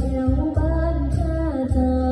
就伴他走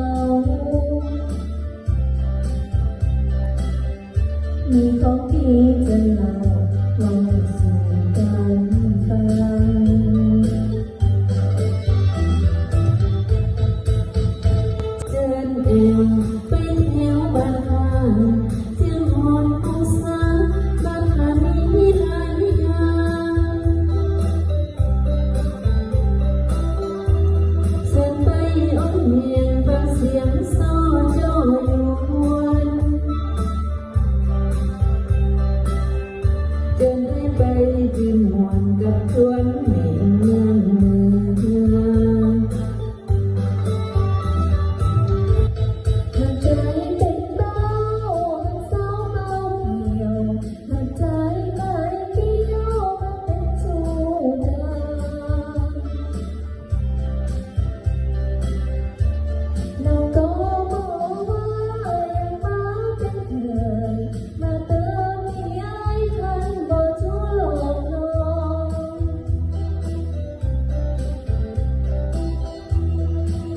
do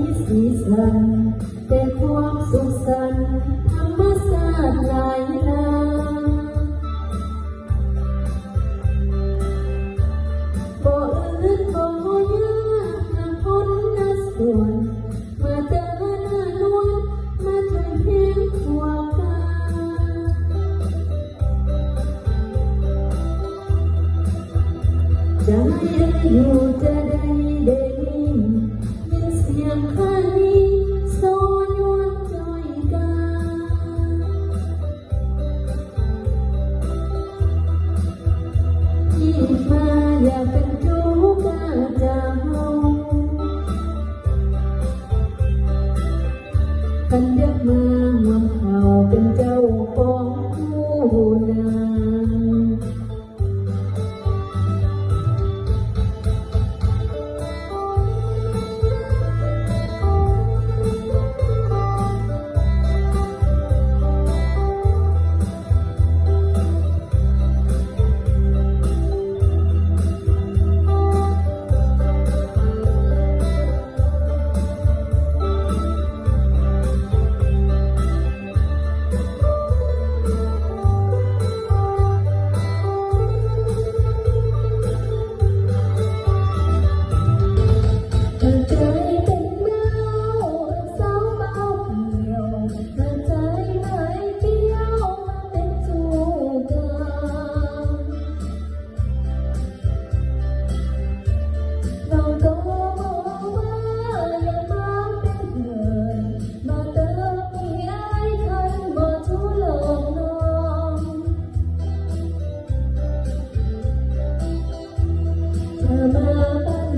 องก็จะบอกอยากก็จะพาขี่เจ้าก็แอวน้อยไปเที่ยวแดนไกลผู้ไฟจึงมามันเทียบน้องข้างคนที่หลายอย่างน้องน้องคนมันยอมบ่มีสีสันแต่ความสุขสันต์ธรรมชาติหลายลาบ่อื่นบ่ยากหากคนนัดส่วนมาเจอหน้านวลมาช่วยเพียงความฝันจะให้อยู่ใจ เ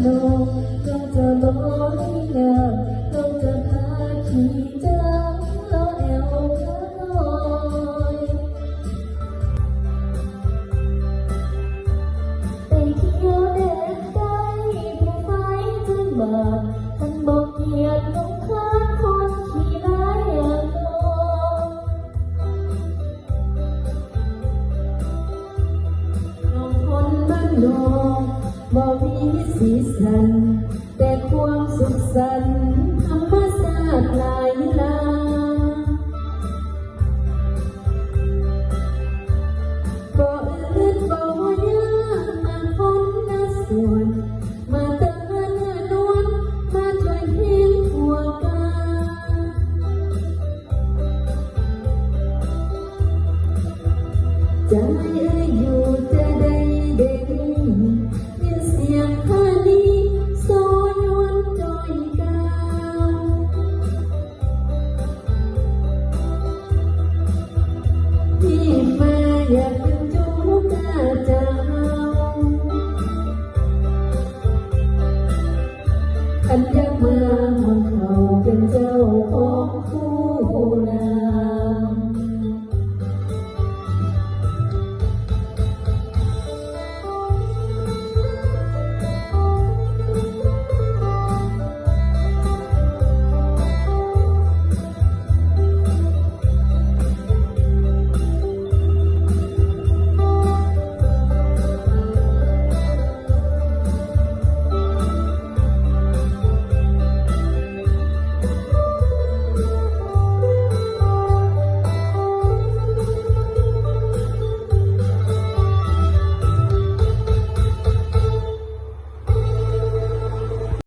บ้านนอกก็จะบอกให้งามก็จะพาขี่เจ้าล้อแอวขาน้อยไปเที่ยวแดนใต้ผู้ไฟจึงมาท่านบอกเกียรติน้องข้าคนขี่ร้อย่างนองน้องคนบ้านนอก บ่มีสีสัน แต่ความสุขสันธรรมชาติหลายลาบ่อื่นบ่ยากมาคนละส่วน มาเตือนมานวลมาช่วยเพียงทั่วกาจะ